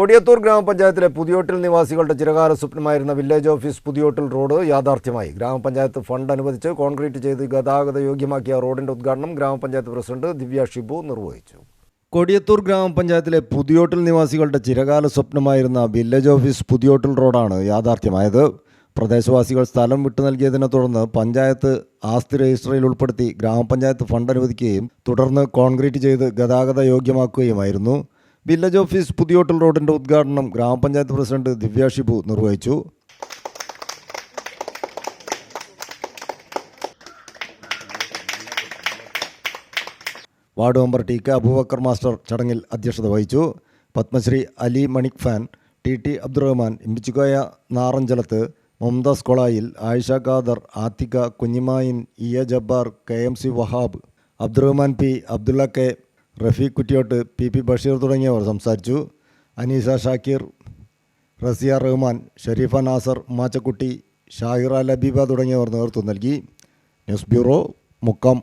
കൊടിയത്തൂർ ഗ്രാമപഞ്ചായത്തിലെ പുതിയോട്ടിൽ നിവാസികളുടെ ചിരകാല സ്വപ്നമായിരുന്ന വില്ലേജ് ഓഫീസ് പുതിയോട്ടിൽ റോഡ് യാഥാർത്ഥ്യമായി. ഗ്രാമപഞ്ചായത്ത് ഫണ്ട് അനുവദിച്ച് കോൺക്രീറ്റ് ചെയ്ത് ഗതാഗത യോഗ്യമാക്കിയ റോഡിന്റെ ഉദ്ഘാടനം ഗ്രാമപഞ്ചായത്ത് പ്രസിഡന്റ് ദിവ്യ ഷിബു നിർവഹിച്ചു. കൊടിയത്തൂർ ഗ്രാമപഞ്ചായത്തിലെ പുതിയോട്ടിൽ നിവാസികളുടെ ചിരകാല സ്വപ്നമായിരുന്ന വില്ലേജ് ഓഫീസ് പുതിയോട്ടിൽ റോഡാണ് യാഥാർത്ഥ്യമായത്. പ്രദേശവാസികൾ സ്ഥലം വിട്ടു നൽകിയതിനെ തുടർന്ന് പഞ്ചായത്ത് ആസ്തി രജിസ്റ്ററിൽ ഉൾപ്പെടുത്തി ഗ്രാമപഞ്ചായത്ത് ഫണ്ട് അനുവദിക്കുകയും തുടർന്ന് കോൺക്രീറ്റ് ചെയ്ത് ഗതാഗത യോഗ്യമാക്കുകയുമായിരുന്നു. വില്ലേജ് ഓഫീസ് പുതിയോട്ടിൽ റോഡിന്റെ ഉദ്ഘാടനം ഗ്രാമപഞ്ചായത്ത് പ്രസിഡന്റ് ദിവ്യ ഷിബു നിർവഹിച്ചു. Ward member T K Abubakar master ചടങ്ങിൽ അധ്യക്ഷത വഹിച്ചു. Padmashri Ali Manikfan T T Abdurahman Imbichikoya Naranchalath Mumtaz Kolayil Ayisha Khader Athika Kunhimayin E A Jabbar K M C Wahab Abdurahman P Abdullah K Rafeeq Kuttiyot P P Basheer തുടങ്ങിയവർ സംസാരിച്ചു. അനീസ ഷാക്കീർ റസിയ റഹ്മാൻ ഷരീഫ നാസർ മാച്ചക്കുട്ടി ഷാഹിറ ലബീബ തുടങ്ങിയവർ നേതൃത്വം നൽകി. News bureau Mukkam.